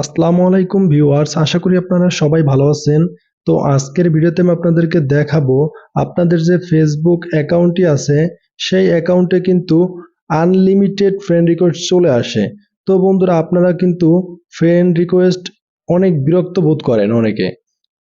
আসসালামু আলাইকুম ভিউয়ার্স, আশা করি আপনারা সবাই ভালো আছেন। তো আজকের ভিডিওতে আমি আপনাদেরকে দেখাবো আপনাদের যে ফেসবুক অ্যাকাউন্টটি আছে, সেই অ্যাকাউন্টে কিন্তু আনলিমিটেড ফ্রেন্ড রিকোয়েস্ট চলে আসে। তো বন্ধুরা, আপনারা কিন্তু ফ্রেন্ড রিকোয়েস্ট অনেক বিরক্ত বোধ করেন অনেকে।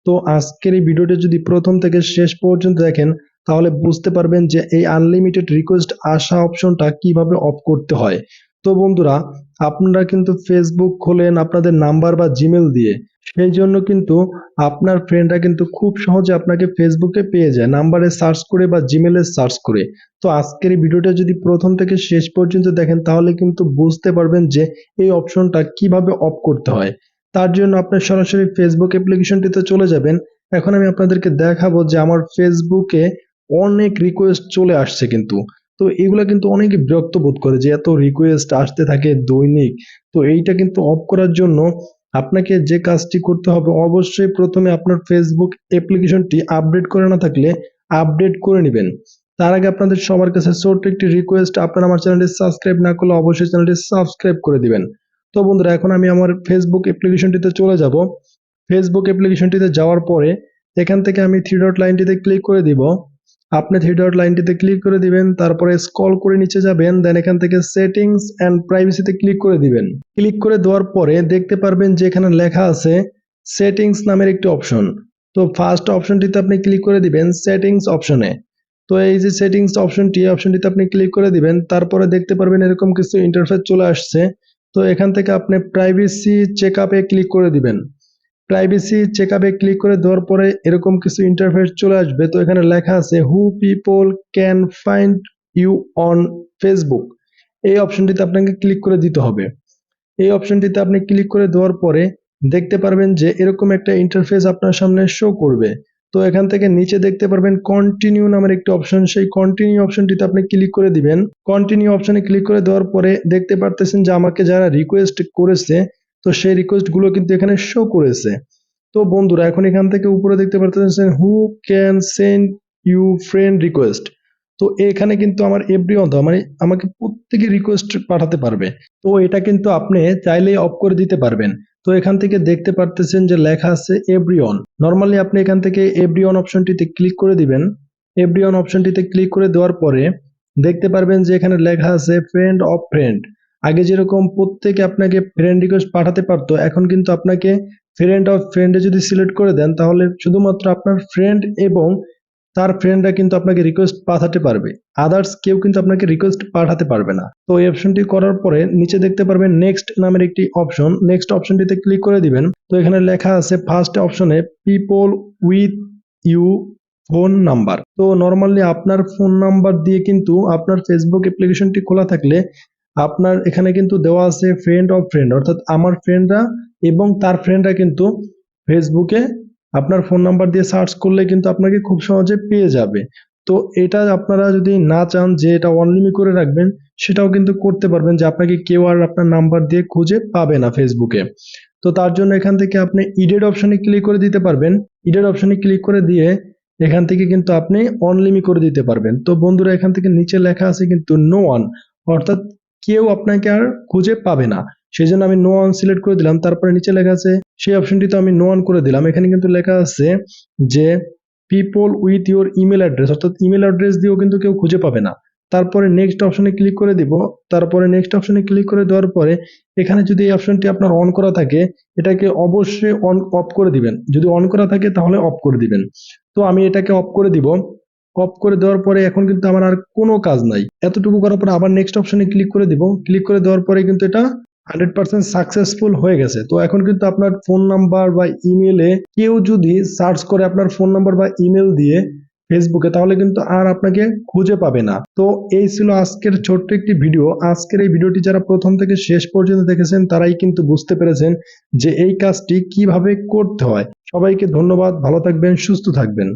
তো আজকের এই ভিডিওটি যদি প্রথম থেকে শেষ পর্যন্ত দেখেন, তাহলে বুঝতে পারবেন যে এই আনলিমিটেড রিকোয়েস্ট আসা অপশনটা কীভাবে অফ করতে হয়। তো বন্ধুরা আপনারা কিন্তু ফেসবুক খোলেন আপনাদের নাম্বার বা জিমেল দিয়ে। সেই জন্য কিন্তু আপনার ফ্রেন্ডরা কিন্তু খুব সহজে আপনাকে ফেসবুকে পেয়ে যায়, নাম্বারে সার্চ করে বা জিমেলে সার্চ করে। তো আজকের এই ভিডিওটা যদি প্রথম থেকে শেষ পর্যন্ত দেখেন, তাহলে কিন্তু বুঝতে পারবেন যে এই অপশনটা কীভাবে অফ করতে হয়। তার জন্য আপনি সরাসরি ফেসবুক অ্যাপ্লিকেশনটিতে চলে যাবেন। এখন আমি আপনাদেরকে দেখাবো যে আমার ফেসবুকে অনেক রিকোয়েস্ট চলে আসছে কিন্তু। তো এগুলা কিন্তু অনেকে বিরক্ত বোধ করে যে এত রিকোয়েস্ট আসতে থাকে দৈনিক। তো এইটা কিন্তু অফ করার জন্য আপনাকে যে কাজটি করতে হবে, অবশ্যই প্রথমে আপনার ফেসবুক অ্যাপ্লিকেশনটি আপডেট করে না থাকলে আপডেট করে নেবেন। তার আগে আপনাদের সবার কাছে ছোট্ট একটি রিকোয়েস্ট আপনারা আমার চ্যানেলটি সাবস্ক্রাইব না করলে অবশ্যই চ্যানেলটি সাবস্ক্রাইব করে দিবেন। তো বন্ধুরা, এখন আমি আমার ফেসবুক অ্যাপ্লিকেশনটিতে চলে যাব। ফেসবুক অ্যাপ্লিকেশনটিতে যাওয়ার পরে এখান থেকে আমি থ্রি ডট লাইনটিতে ক্লিক করে দিব। আপনি থ্রি ডট লাইনটিতে ক্লিক করে দিবেন, তারপরে স্ক্রল করে নিচে যাবেন দেন এখান থেকে সেটিংস অ্যান্ড প্রাইভেসিতে ক্লিক করে দিবেন। ক্লিক করে দেওয়ার পরে দেখতে পারবেন যে এখানে লেখা আছে সেটিংস নামের একটি অপশন তো ফার্স্ট অপশনটিতে আপনি ক্লিক করে দিবেন সেটিংস অপশনে তো এই যে সেটিংস অপশনটি অপশনটিতে আপনি ক্লিক করে দিবেন, তারপরে দেখতে পারবেন এরকম কিছু ইন্টারফেস চলে আসছে। তো এখান থেকে আপনি প্রাইভেসি চেক আপে ক্লিক করে দিবেন। প্রাইভেসি চেক আপে ক্লিক করে দেওয়ার পরে এরকম কিছু ইন্টারফেস চলে আসবে। তো এখানে লেখা আছে who people can find you on Facebook এই অপশনটিতে আপনাকে ক্লিক করে দিতে হবে। এই অপশনটিতে আপনি ক্লিক করে দেওয়ার পরে দেখতে পারবেন যে এরকম একটা ইন্টারফেস আপনার সামনে শো করবে। তো এখান থেকে নিচে দেখতে পারবেন কন্টিনিউ নামের একটি অপশন সেই কন্টিনিউ অপশনটিতে আপনি ক্লিক করে দিবেন। কন্টিনিউ অপশনে ক্লিক করে দেওয়ার পরে দেখতে পারতেছেন যে আমাকে যারা রিকোয়েস্ট করেছে, তো সেই রিকোয়েস্টগুলো কিন্তু এখানে শো করেছে। তো বন্ধুরা, এখন এখান থেকে উপরে দেখতে পারতেছেন who can send you friend request তো এখানে কিন্তু আমার এভরি অন মানে আমাকে প্রত্যেকে রিকোয়েস্ট পাঠাতে পারবে। তো এটা কিন্তু আপনি চাইলেই অফ করে দিতে পারবেন। তো এখান থেকে দেখতে পারতেছেন যে লেখা আছে এভরি অন নর্মালি আপনি এখান থেকে এভরি অন অপশনটিতে ক্লিক করে দিবেন। এভরি অন অপশনটিতে ক্লিক করে দেওয়ার পরে দেখতে পারবেন যে এখানে লেখা আছে ফ্রেন্ড অফ ফ্রেন্ড আগে যেরকম প্রত্যেকে আপনাকে ফ্রেন্ড রিকোয়েস্ট পাঠাতে পারতো, এখন কিন্তু আপনাকে ফ্রেন্ড অফ ফ্রেন্ডে যদি সিলেক্ট করে দেন, তাহলে শুধুমাত্র আপনার ফ্রেন্ড এবং তার ফ্রেন্ডরা কিন্তু আপনাকে রিকোয়েস্ট পাঠাতে পারবে। আদার্স কেউ কিন্তু আপনাকে রিকোয়েস্ট পাঠাতে পারবে না। তো এই অপশনটি করার পরে নিচে দেখতে পারবেন নেক্সট নামের একটি অপশন নেক্সট অপশনটিতে ক্লিক করে দিবেন। তো এখানে লেখা আছে ফার্স্ট অপশনে people with you phone number তো নর্মালি আপনার ফোন নাম্বার দিয়ে কিন্তু আপনার ফেসবুক অ্যাপ্লিকেশনটি খোলা থাকলে আপনার এখানে কিন্তু দেওয়া আছে ফ্রেন্ড অফ ফ্রেন্ড অর্থাৎ আমার ফ্রেন্ডরা এবং তার ফ্রেন্ডরা কিন্তু ফেসবুকে আপনার ফোন নাম্বার দিয়ে সার্চ করলে কিন্তু আপনাকে খুব সহজে পেয়ে যাবে। তো এটা আপনারা যদি না চান যে এটা অনলিমি করে রাখবেন, সেটাও কিন্তু করতে পারবেন যে আপনাকে কেউ আর আপনার নাম্বার দিয়ে খুঁজে পাবে না ফেসবুকে তো তার জন্য এখান থেকে আপনি ইডেড অপশনে ক্লিক করে দিতে পারবেন। ইডেড অপশনে ক্লিক করে দিয়ে এখান থেকে কিন্তু আপনি অনলিমি করে দিতে পারবেন। তো বন্ধুরা, এখান থেকে নিচে লেখা আছে কিন্তু নো ওয়ান অর্থাৎ কেউ আপনাকে আর খুঁজে পাবে না। সেই জন্য আমি নো অন সিলেক্ট করে দিলাম। তারপরে নিচে লেখা আছে, সেই অপশনটি তো আমি নো অন করে দিলাম। এখানে কিন্তু লেখা আছে যে people with your email address অর্থাৎ ইমেল অ্যাড্রেস দিয়েও কিন্তু কেউ খুঁজে পাবে না। তারপরে নেক্সট অপশনে ক্লিক করে দিব। তারপরে নেক্সট অপশনে ক্লিক করে দেওয়ার পরে, এখানে যদি এই অপশনটি আপনার অন করা থাকে, এটাকে অবশ্যই অন অফ করে দিবেন। যদি অন করা থাকে, তাহলে অফ করে দিবেন। তো আমি এটাকে অফ করে দিব। অফ করে দেওয়ার পরে এখন কিন্তু আমার আর কোনো কাজ নাই। এতটুকু করার পরে আবার নেক্সট অপশনে ক্লিক করে দিব। ক্লিক করে দেওয়ার পরে কিন্তু এটা হান্ড্রেড পার্সেন্ট সাকসেসফুল হয়ে গেছে। তো এখন কিন্তু আপনার ফোন নাম্বার বা ইমেলে কেউ যদি সার্চ করে আপনার ফোন নাম্বার বা ইমেল দিয়ে ফেসবুকে তাহলে কিন্তু আর আপনাকে খুঁজে পাবে না। তো এই ছিল আজকের ছোট্ট একটি ভিডিও আজকের এই ভিডিওটি যারা প্রথম থেকে শেষ পর্যন্ত দেখেছেন, তারাই কিন্তু বুঝতে পেরেছেন যে এই কাজটি কীভাবে করতে হয়। সবাইকে ধন্যবাদ, ভালো থাকবেন, সুস্থ থাকবেন।